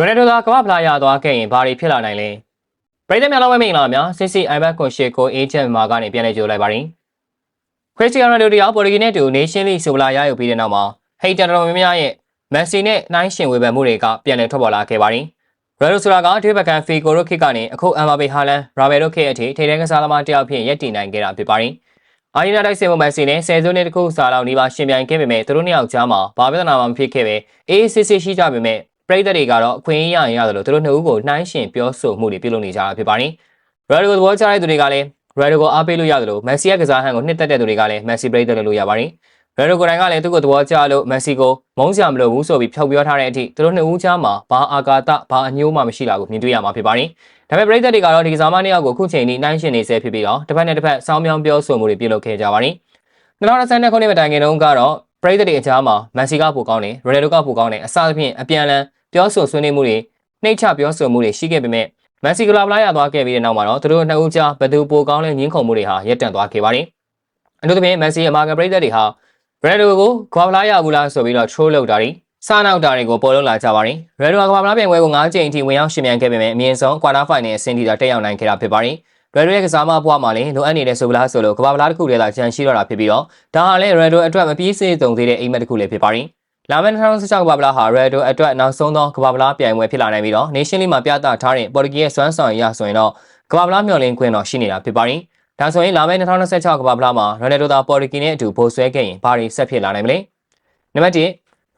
ရိုနယ်ဒိုသာကမ္ဘာဖလားရသွားခဲ့ရင်ဘာတွေဖြစ်လာနိုင်လဲပရိသတ်များလုံးဝမင်္ဂလာပါများစစ်စီအိုင်ဘတ်ကွန်ရှေကိုအေဂျင့်မာကနေပြန်လည်ကြိုလိုက်ပါရင်ခရစ္စတီယာနိုရိုတရားပေါ်တူဂီနဲ့တူနေရှင်လိဆိုဗလာရယူပြီးတဲ့နောက်မှာဟိတ်တန်တော်များများရဲ့မန်စီနဲ့နှိုင်းရှင်ဝေဖန်မှုတွေကပြန်လည်ထွက်ပေါ်လာခဲ့ပါရင်ရိုဒိုဆိုတာကဒွေဘကန်ဖီကိုရိုခစ်ကနေအခုအမ်ဘာဘေဟာလန်ရာဘယ်ရိုခစ်အထိထိတဲ့ကစားသမားတယောက်ဖြစ်ရပ်တည်နိုင်ခဲ့တာဖြစ်ပါရင်အာရီနာတိုက်စင်မန်စီနဲ့ဆယ်စုနှစ်တခုစာလောက်နေပါရှင်ပြိုင်ခဲ့ပေမဲ့သူတို့နှစ်ယောက်ကြားမှာဘာပြဿနာမှမဖြစ်ခဲ့ပဲအေးစစ်စစ်ရှိကြပေမဲ့ ပရိသတ်တွေကတော့အခွင့်အရေးရရင်ရတယ်လို့သူတို့နှစ်ဦးကိုနှိုင်းရှင်ပြောဆိုမှုတွေပြုလုပ်နေကြတာဖြစ်ပါတယ်။ရိုဒိုကိုသဘောကျတဲ့သူတွေကလည်းရိုဒိုကိုအားပေးလို့ရတယ်လို့မက်ဆီရဲ့ကစားဟန်ကိုနှစ်သက်တဲ့သူတွေကလည်းမက်ဆီပရိသတ်လို့လို့ရပါတယ်။ရိုဒိုကိုယ်တိုင်ကလည်းသူ့ကိုသဘောကျလို့မက်ဆီကိုမုန်းစရာမလိုဘူးဆိုပြီးဖျောက်ပြောထားတဲ့အထိသူတို့နှစ်ဦးကြားမှာဘာအာကာသဘာအညိုးမှမရှိတာကိုမြင်တွေ့ရမှာဖြစ်ပါတယ်။ဒါပေမဲ့ပရိသတ်တွေကတော့ဒီကစားမနှစ်ယောက်ကိုအခုချိန်ထိနှိုင်းရှင်နေဆဲဖြစ်ပြီးတော့တစ်ဖက်နဲ့တစ်ဖက်စောင်းမြောင်းပြောဆိုမှုတွေပြုလုပ်ခဲ့ကြပါတယ်။2022ခုနှစ်မတိုင်ခင်တုန်းကတော့ပရိသတ်တွေအကြားမှာမန်စီကပိုကောင်းတယ်ရိုဒိုကပိုကောင်းတယ်အစသဖြင့်အပြန်အလှန် ပြောဆိုဆွေးနွေးမှုတွေနှိမ့်ချပြောဆိုမှုတွေရှိခဲ့ပေမဲ့မန်စီကလာပလာရသွားခဲ့ပြီးတဲ့နောက်မှာတော့သူတို့နှစ်ဦးကြားဘယ်သူပိုကောင်းလဲညှင်းခုန်မှုတွေဟာရပ်တန့်သွားခဲ့ပါတယ်။အထူးသဖြင့်မန်စီအမာကန်ပရိသတ်တွေဟာဘရန်ဒိုကိုခွာပလာရဘူးလားဆိုပြီးတော့ troll လုပ်တာတွေစားနောက်တာတွေကိုပေါ်လုံးလာကြပါတယ်။ရန်ဒိုကခွာပလာပြိုင်ပွဲကို9ကြိမ်အထိဝင်ရောက်ရှင်မြန်ခဲ့ပေမဲ့အမြင့်ဆုံး quarter final အဆင့်ထိတက်ရောက်နိုင်ခဲ့တာဖြစ်ပါတယ်။ရန်ဒိုရဲ့ကစားမဘွားမှာလည်းလိုအပ်နေတဲ့ဆိုပလာဆိုလို့ကဘာပလာတစ်ခုတည်းသာချန်ရှိတော့တာဖြစ်ပြီးတော့ဒါဟာလည်းရန်ဒိုအတွက်မပြေးစေတုံသေးတဲ့အိမ်မက်တစ်ခုလည်းဖြစ်ပါတယ်။ လာမယ့်2016ကဘာပလာဟာရန်ဒိုအတွက်နောက်ဆုံးသောကဘာပလာပြိုင်ပွဲဖြစ်လာနိုင်ပြီးတော့ Nation League မှာပြသထားတဲ့ပေါ်တူဂီရဲ့စွမ်းဆောင်ရည်ဆိုရင်တော့ကဘာပလာမျှော်လင့်ခွင့်တော့ရှိနေတာဖြစ်ပါတယ်။ဒါဆိုရင်လာမယ့်2026ကဘာပလာမှာရန်ဒိုသာပေါ်တူဂီနဲ့အတူဗိုလ်ဆွဲခဲ့ရင်ဘာတွေဆက်ဖြစ်လာနိုင်မလဲ။နံပါတ်1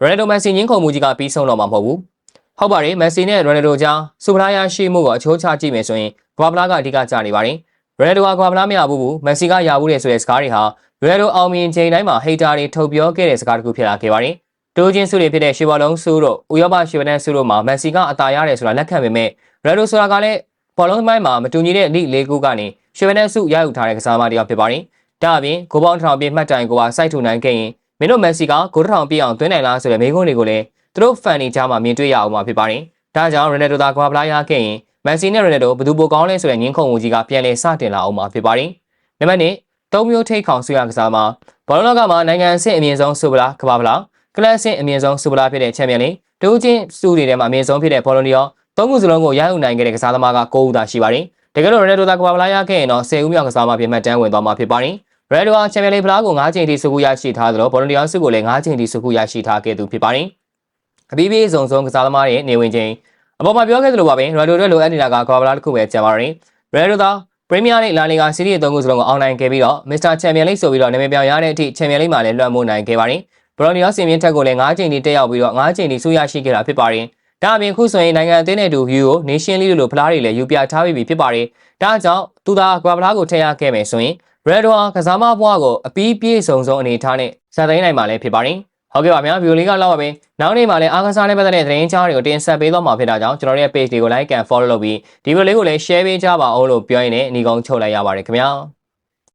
ရိုနယ်ဒိုမန်စီညင်းခုန်မှုကြီးကပြီးဆုံးတော့မှာမဟုတ်ဘူး။ဟုတ်ပါတယ်မန်စီနဲ့ရိုနယ်ဒိုကြားစူပလာယာရှိမှုကိုအချိုးချကြည့်မယ်ဆိုရင်ဂွာဘလာကအဓိကကျနေပါတယ်။ရိုနယ်ဒိုကဂွာဘလာမရဘူးဘူးမန်စီကရဘူးတဲ့ဆိုတဲ့စကားတွေဟာရိုနယ်ဒိုအောင်မြင်ချိန်တိုင်းမှာဟိတာတွေထုတ်ပြောခဲ့တဲ့စကားတစ်ခုဖြစ်လာခဲ့ပါတယ်။ တိုးချင်းစုတွေဖြစ်တဲ့ရှေဘော်လုံးစုတို့ဥရောပရှေဗနန်စုတို့မှာမန်စီကအသာရတယ်ဆိုတာလက်ခံပေမဲ့ရိုနယ်ဒိုဆိုတာကလည်းဘောလုံးပိုင်းမှာမတူညီတဲ့လိလေးကူကနေရှေဗနန်စုရယူထားတဲ့ကစားမတစ်ယောက်ဖြစ်ပါတယ်။ဒါအပြင်ဂိုပေါင်းထောင်ပြည့်မှတ်တိုင်ကိုပါစိုက်ထူနိုင်ခဲ့ရင်မင်းတို့မက်ဆီကဂိုးထောင်ပြည့်အောင်သွင်းနိုင်လားဆိုတဲ့မေးခွန်းတွေကိုလည်းသူတို့ဖန်နေကြမှာမြင်တွေ့ရအောင်မှာဖြစ်ပါတယ်။ဒါကြောင့်ရိုနယ်ဒိုသာကွာပလာရခဲ့ရင်မက်ဆီနဲ့ရိုနယ်ဒိုဘယ်သူပိုကောင်းလဲဆိုတဲ့ငင်းခုန်မှုကြီးကပြန်လည်စတင်လာအောင်မှာဖြစ်ပါတယ်။နံပါတ်1သုံးမျိုးထိတ်ခေါင်ဆွေရကစားမှာဘောလုံးလောကမှာနိုင်ငံအဆင့်အမြင့်ဆုံးဆူပလာကဘာပလာ ကလပ်အဆင့်အမြင့်ဆုံးဆူပလာဖြစ်တဲ့ချန်ပီယံလိဒိုးချင်းစုတွေထဲမှာအမြင့်ဆုံးဖြစ်တဲ့ဘောလုံးဒီယောသုံးခုစလုံးကိုရယူနိုင်ခဲ့တဲ့ကစားသမားက9ဦးသာရှိပါတယ်။တကယ်လို့ရိုနယ်ဒိုသာကဘာပလာရခဲ့ရင်တော့10ဦးမြောက်ကစားသမားဖြစ်မှတ်တမ်းဝင်သွားမှာဖြစ်ပါတယ်။ Red Bull ချန်ပီယံလိဖလားကို9ချိန်ထိစုခုရရှိထားသလိုဘောလုံးဒီယောစုကိုလည်း9ချိန်ထိစုခုရရှိထားခဲ့သူဖြစ်ပါတယ်။အပြီးပြီးစုံစုံကစားသမားရဲ့နေဝင်ချိန်အပေါ်မှာပြောခဲ့သလိုပါပဲ Red Bull တို့လိုအပ်နေတာကကဘာပလာတစ်ခုပဲကျန်ပါတယ်။ Red Bull သာပရီးမီးယားလိလာလီဂါစီးရီးအသုံးခုစလုံးကိုအောင်နိုင်ခဲ့ပြီးတော့မစ္စတာချန်ပီယံလိဆိုပြီးတော့နာမည်ပြောင်းရတဲ့အထိချန်ပီယံလိမှာလည်းလွှမ်းမိုးနိုင်ခဲ့ပါတယ်။ ဘရိုနီယောစင်မြင့်ထက်ကိုလည်း9ချိန်ထိတက်ရောက်ပြီးတော့9ချိန်ထိဆူရရှိခဲ့တာဖြစ်ပါတယ်။ဒါအပြင်ခုဆိုရင်နိုင်ငံအသင်းနဲ့တူယူကို Nation League လိုဖလားတွေလည်းယူပြထားပြီးဖြစ်ပါတယ်။ဒါကြောင့်သူသာကွာဖလားကိုထည့်ရခဲ့မယ်ဆိုရင် Red Bull ကစားမဘွားကိုအပီးပြေးစုံစုံအနေထားနဲ့စသိမ်းနိုင်မှာလည်းဖြစ်ပါတယ်။ဟုတ်ကဲ့ပါဗျာဗီဒီယိုလေးကလောက်ပါပဲနောက်နေ့မှာလည်းအားကစားနဲ့ပတ်သက်တဲ့သတင်းကြားတွေကိုတင်ဆက်ပေးသွားမှာဖြစ်တာကြောင့်ကျွန်တော်တို့ရဲ့ page တွေကို like and follow လုပ်ပြီးဒီဗီဒီယိုလေးကိုလည်း share ပေးကြပါအောင်လို့ပြောရင်းနဲ့အနီကုန်းချုပ်လိုက်ရပါတယ်ခင်ဗျာ။